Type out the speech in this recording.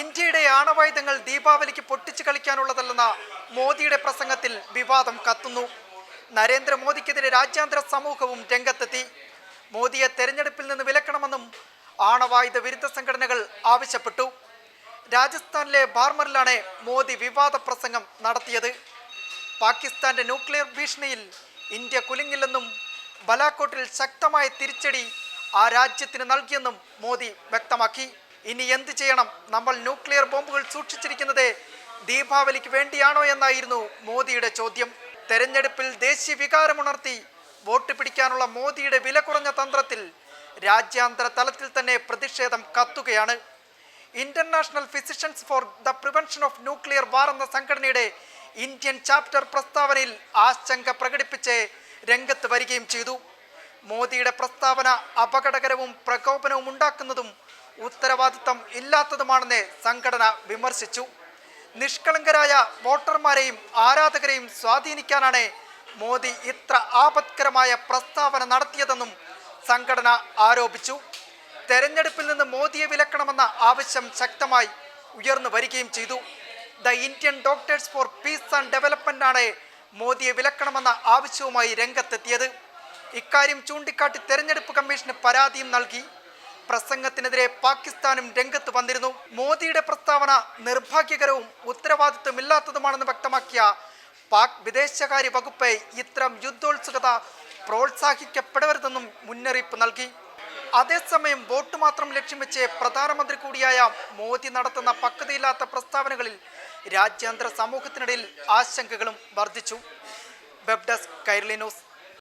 ഇന്ത്യയുടെ ആണവായുധങ്ങൾ ദീപാവലിക്ക് പൊട്ടിച്ചു കളിക്കാനുള്ളതല്ലെന്ന മോദിയുടെ പ്രസംഗത്തിൽ വിവാദം കത്തുന്നു. നരേന്ദ്രമോദിക്കെതിരെ രാജ്യാന്തര സമൂഹവും രംഗത്തെത്തി. മോദിയെ തെരഞ്ഞെടുപ്പിൽ നിന്ന് വിലക്കണമെന്നും ആണവായുധ വിരുദ്ധ സംഘടനകൾ ആവശ്യപ്പെട്ടു. രാജസ്ഥാനിലെ ബാർമറിലാണ് മോദി വിവാദ പ്രസംഗം നടത്തിയത്. പാകിസ്ഥാന്റെ ന്യൂക്ലിയർ ഭീഷണിയിൽ ഇന്ത്യ കുലുങ്ങില്ലെന്നും ബലാക്കോട്ടിൽ ശക്തമായ തിരിച്ചടി ആ രാജ്യത്തിന് നൽകിയെന്നും മോദി വ്യക്തമാക്കി. ഇനി എന്ത് ചെയ്യണം? നമ്മൾ ന്യൂക്ലിയർ ബോംബുകൾ സൂക്ഷിച്ചിരിക്കുന്നത് ദീപാവലിക്ക് വേണ്ടിയാണോ എന്നായിരുന്നു മോദിയുടെ ചോദ്യം. തെരഞ്ഞെടുപ്പിൽ ദേശീയ വികാരമുണർത്തി വോട്ട് പിടിക്കാനുള്ള മോദിയുടെ വില കുറഞ്ഞ തന്ത്രത്തിൽ രാജ്യാന്തര തലത്തിൽ തന്നെ പ്രതിഷേധം കത്തുകയാണ്. International physicians for the prevention of nuclear war എന്ന സംഘടനയുടെ ഇന്ത്യൻ ചാപ്റ്റർ പ്രസ്താവനയിൽ ആശങ്ക പ്രകടിപ്പിച്ച് രംഗത്ത് വരികയും ചെയ്തു. മോദിയുടെ പ്രസ്താവന അപകടകരവും പ്രകോപനവും ഉണ്ടാക്കുന്നതും ഉത്തരവാദിത്തം ഇല്ലാത്തതുമാണെന്ന് സംഘടന വിമർശിച്ചു. നിഷ്കളങ്കരായ വോട്ടർമാരെയും ആരാധകരെയും സ്വാധീനിക്കാനാണ് മോദി ഇത്ര ആപത്കരമായ പ്രസ്താവന നടത്തിയതെന്നും സംഘടന ആരോപിച്ചു. തെരഞ്ഞെടുപ്പിൽ നിന്ന് മോദിയെ വിലക്കണമെന്ന ആവശ്യം ശക്തമായി ഉയർന്നു വരികയും ചെയ്തു. The Indian doctors for peace and development ആണ് മോദിയെ വിലക്കണമെന്ന ആവശ്യവുമായി രംഗത്തെത്തിയത്. ഇക്കാര്യം ചൂണ്ടിക്കാട്ടി തെരഞ്ഞെടുപ്പ് കമ്മീഷന് പരാതിയും നൽകി. പ്രസംഗത്തിനെതിരെ പാകിസ്ഥാനും രംഗത്ത് വന്നിരുന്നു. മോദിയുടെ പ്രസ്താവന നിർഭാഗ്യകരവും ഉത്തരവാദിത്വമില്ലാത്തതുമാണെന്ന് വ്യക്തമാക്കിയ പാക് വിദേശകാര്യ വകുപ്പ് ഇത്തരം യുദ്ധോത്സുകത പ്രോത്സാഹിക്കപ്പെടരുതെന്നും മുന്നറിയിപ്പ് നൽകി. അതേസമയം വോട്ട് മാത്രം ലക്ഷ്യം വെച്ച് പ്രധാനമന്ത്രി കൂടിയായ മോദി നടത്തുന്ന പക്വതയില്ലാത്ത പ്രസ്താവനകളിൽ രാജ്യാന്തര സമൂഹത്തിനിടയിൽ ആശങ്കകളും വർദ്ധിച്ചു. Web desk Kairali news.